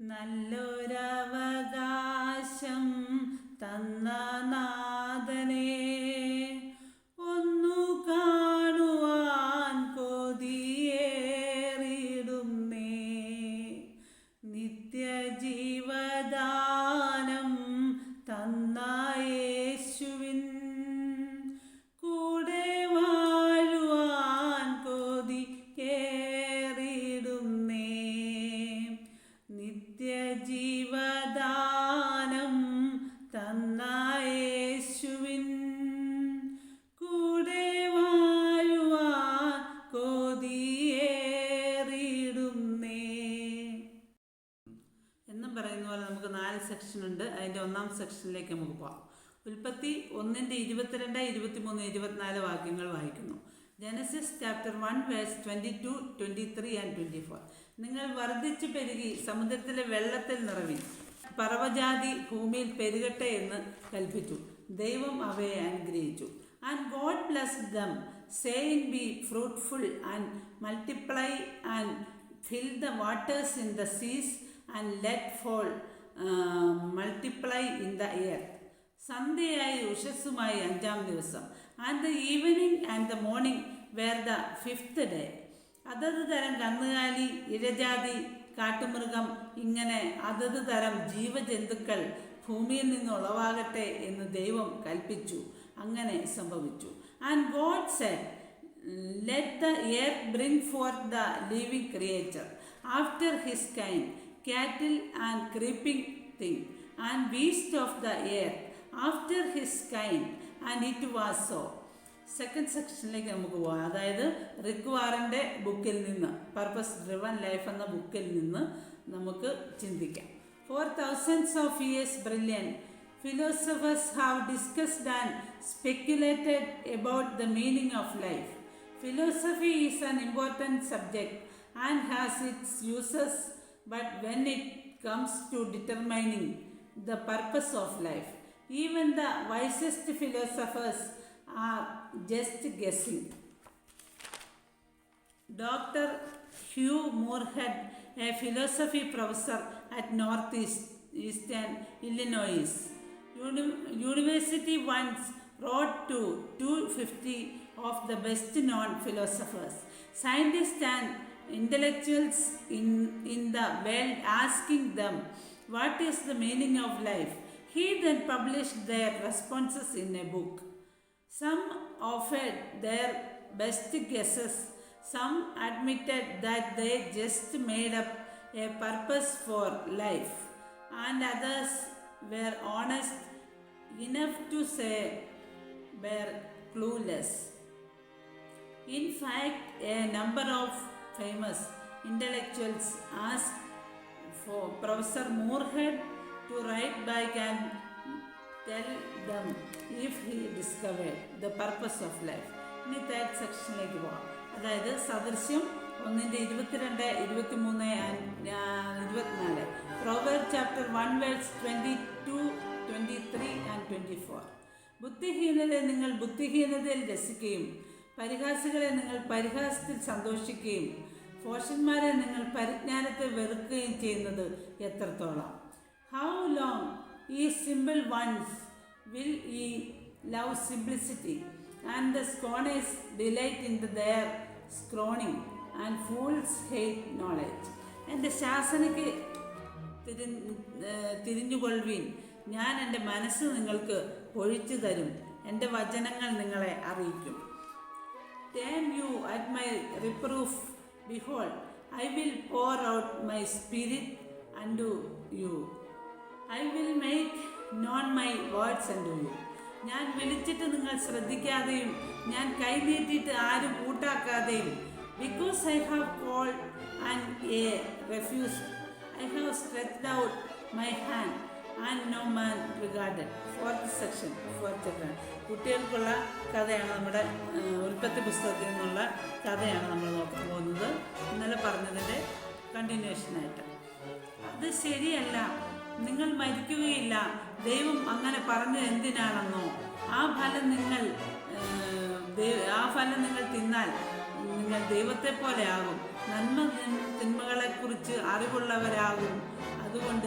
നല്ലൊരവകാശം തന്ന നാഥനെ. സെക്ഷൻ ഉണ്ട്. അതിന്റെ ഒന്നാം സെക്ഷനിലേക്ക് നമുക്ക് പോകാം ഉൽപ്പത്തി ഒന്നിന്റെ ഇരുപത്തിരണ്ട് ഇരുപത്തിമൂന്ന് ഇരുപത്തിനാല് വാക്യങ്ങൾ വായിക്കുന്നു. Genesis chapter one verse twenty two twenty three and twenty four നിങ്ങൾ വർദ്ധിച്ചു പെരുകി സമുദ്രത്തിലെ വെള്ളത്തിൽ നിറവി. പർവജാതി ഭൂമിയിൽ പെരുകട്ടെ എന്ന് കൽപ്പിച്ചു. ദൈവം അവയെ അനുഗ്രഹിച്ചു. And God bless them saying be fruitful and multiply and fill the waters in the seas and let fall uh, in the earth സന്ധ്യയായി ഉഷസ്സുമായി അഞ്ചാം ദിവസം. And the evening and the morning were the fifth day അതത് തരം കന്നുകാലി ഇഴജാതി കാട്ടുമൃഗം ഇങ്ങനെ അതത് തരം ജീവജന്തുക്കൾ ഭൂമിയിൽ നിന്ന് ഉളവാകട്ടെ എന്ന് ദൈവം കൽപ്പിച്ചു. അങ്ങനെ സംഭവിച്ചു. And God said let the air bring for the living creature after his kind, cattle and creeping thing, and beast of the air after his kind, and it was so. Second സെക്ഷനിലേക്ക് നമുക്ക് പോകാം അതായത് Rick വാറിൻ്റെ ബുക്കിൽ നിന്ന് purpose driven life എന്ന ബുക്കിൽ നിന്ന് നമുക്ക് ചിന്തിക്കാം four thousands of years brilliant philosophers have discussed and speculated about the meaning of life. Philosophy is an important subject and has its uses, but when it comes to determining the purpose of life, even the wisest philosophers are just guessing. Dr. Hugh Moorhead, a philosophy professor at Northeastern Illinois Uni- University, once wrote to 250 of the best known philosophers, scientists, and intellectuals in, in the world asking them what is the meaning of life. He then published their responses in a book. Some offered their best guesses, some admitted that they just made up a purpose for life, and others were honest enough to say they were clueless. In fact, a number of famous intellectuals asked for Professor Moorhead to write back and tell them if he discovered the purpose of life. ഇനി third സെക്ഷനിലേക്ക് പോകാം അതായത് സദൃശ്യം ഒന്നിന്റെ ഇരുപത്തിരണ്ട് ഇരുപത്തി മൂന്ന് ഇരുപത്തിനാല്. Proverbs chapter one words twenty two twenty three and twenty four ബുദ്ധിഹീനരെ നിങ്ങൾ ബുദ്ധിഹീനതയിൽ രസിക്കുകയും പരിഹാസികളെ നിങ്ങൾ പരിഹാസത്തിൽ സന്തോഷിക്കുകയും പോഷന്മാരെ നിങ്ങൾ പരിജ്ഞാനത്തെ വെറുക്കുകയും ചെയ്യുന്നത് എത്രത്തോളം? How long ye simple ones will ye love simplicity and the scorners delight in the their scorning and fools hate knowledge എന്റെ ശാസനയ്ക്ക് തിരി തിരിഞ്ഞുകൊള്ളുവീൻ. ഞാൻ എന്റെ മനസ്സ് നിങ്ങൾക്ക് ഒഴിച്ചു തരും. എന്റെ വചനങ്ങൾ നിങ്ങളെ അറിയിക്കും. Turn you at my reproof. Behold, I will pour out my spirit unto you. I will make known my words unto you ഞാൻ വിളിച്ചിട്ട് നിങ്ങൾ ശ്രദ്ധിക്കാതെയും ഞാൻ കൈനീട്ടിയിട്ട് ആരും കൂട്ടാക്കാതെയും because I have call and ye refuse I have stretched out my hand and no man regarded fourth section fourth കുട്ടികൾക്കുള്ള കഥയാണ് നമ്മുടെ ഉൽപ്പത്തി പുസ്തകത്തിൽ നിന്നുള്ള കഥയാണ് നമ്മൾ നോക്കാൻ പോകുന്നത്. ഇന്നലെ പറഞ്ഞതിന്റെ കണ്ടിന്യൂഷനായിട്ട് അത് ശരിയല്ല. നിങ്ങൾ മരിക്കുകയില്ല. ദൈവം അങ്ങനെ പറഞ്ഞത് എന്തിനാണെന്നോ? ആ ഫലം നിങ്ങൾ ആ ഫലം നിങ്ങൾ തിന്നാൽ നിങ്ങൾ ദൈവത്തെ പോലെ ആകും നന്മ തിന്മകളെ കുറിച്ച് അറിവുള്ളവരാകും. അതുകൊണ്ട്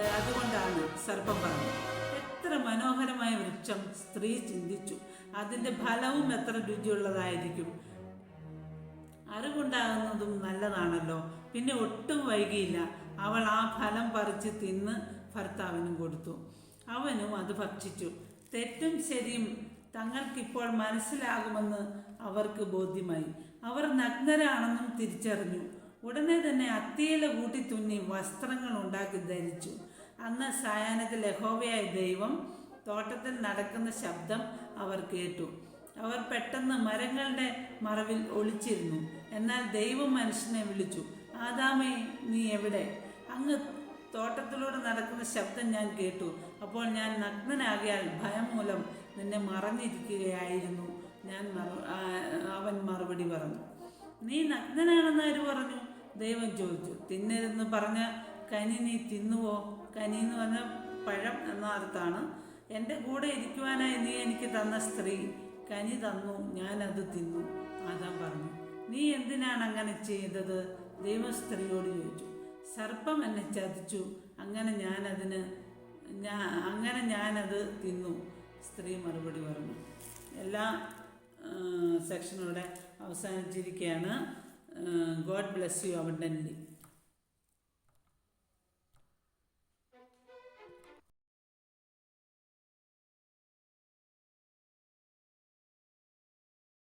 അതുകൊണ്ടാണ് സർപ്പം പറഞ്ഞത്. എത്ര മനോഹരമായ വൃക്ഷം സ്ത്രീ ചിന്തിച്ചു. അതിന്റെ ഫലവും എത്ര രുചിയുള്ളതായിരിക്കും. അറിവുണ്ടാകുന്നതും നല്ലതാണല്ലോ. പിന്നെ ഒട്ടും വൈകിയില്ല. അവൾ ആ ഫലം പറിച്ച് തിന്ന് ഭർത്താവിനും കൊടുത്തു. അവനും അത് ഭക്ഷിച്ചു. തെറ്റും ശരിയും തങ്ങൾക്കിപ്പോൾ മനസ്സിലാകുമെന്ന് അവർക്ക് ബോധ്യമായി. അവർ നഗ്നരാണെന്നും തിരിച്ചറിഞ്ഞു. ഉടനെ തന്നെ അത്തിയില കൂട്ടി തുന്നി വസ്ത്രങ്ങൾ ഉണ്ടാക്കി ധരിച്ചു. അന്ന് സായാഹ്നത്തിൽ ലഹോവയായ ദൈവം തോട്ടത്തിൽ നടക്കുന്ന ശബ്ദം അവർ കേട്ടു. അവർ പെട്ടെന്ന് മരങ്ങളുടെ മറവിൽ ഒളിച്ചിരുന്നു. എന്നാൽ ദൈവം മനുഷ്യനെ വിളിച്ചു ആദാമേ നീ എവിടെ? അങ്ങ് തോട്ടത്തിലൂടെ നടക്കുന്ന ശബ്ദം ഞാൻ കേട്ടു. അപ്പോൾ ഞാൻ നഗ്നനാകിയാൽ ഭയം മൂലം നിന്നെ മറഞ്ഞിരിക്കുകയായിരുന്നു. ഞാൻ അവൻ മറുപടി പറഞ്ഞു. നീ നഗ്നനാണെന്ന് ആര് പറഞ്ഞു? ദൈവം ചോദിച്ചു. തിന്നരുതെന്ന് പറഞ്ഞ കനി നീ തിന്നുവോ? കനി എന്ന് പറഞ്ഞ പഴം എന്ന അർത്ഥമാണ്. എന്റെ കൂടെ ഇരിക്കുവാനായി നീ എനിക്ക് തന്ന സ്ത്രീ. കനി തന്നു ഞാനത് തിന്നു. ആദാം പറഞ്ഞു. നീ എന്തിനാണ് അങ്ങനെ ചെയ്തത്? ദൈവം സ്ത്രീയോട് ചോദിച്ചു. സർപ്പം എന്നെ ചതിച്ചു. അങ്ങനെ ഞാനതിന് ഞാ അങ്ങനെ ഞാനത് തിന്നു. സ്ത്രീ മറുപടി പറഞ്ഞു. എല്ലാ സെക്ഷനോടെ അവസാനിച്ചിരിക്കുകയാണ് ഗോഡ് ബ്ലെസ് യു അബണ്ടന്റ്ലി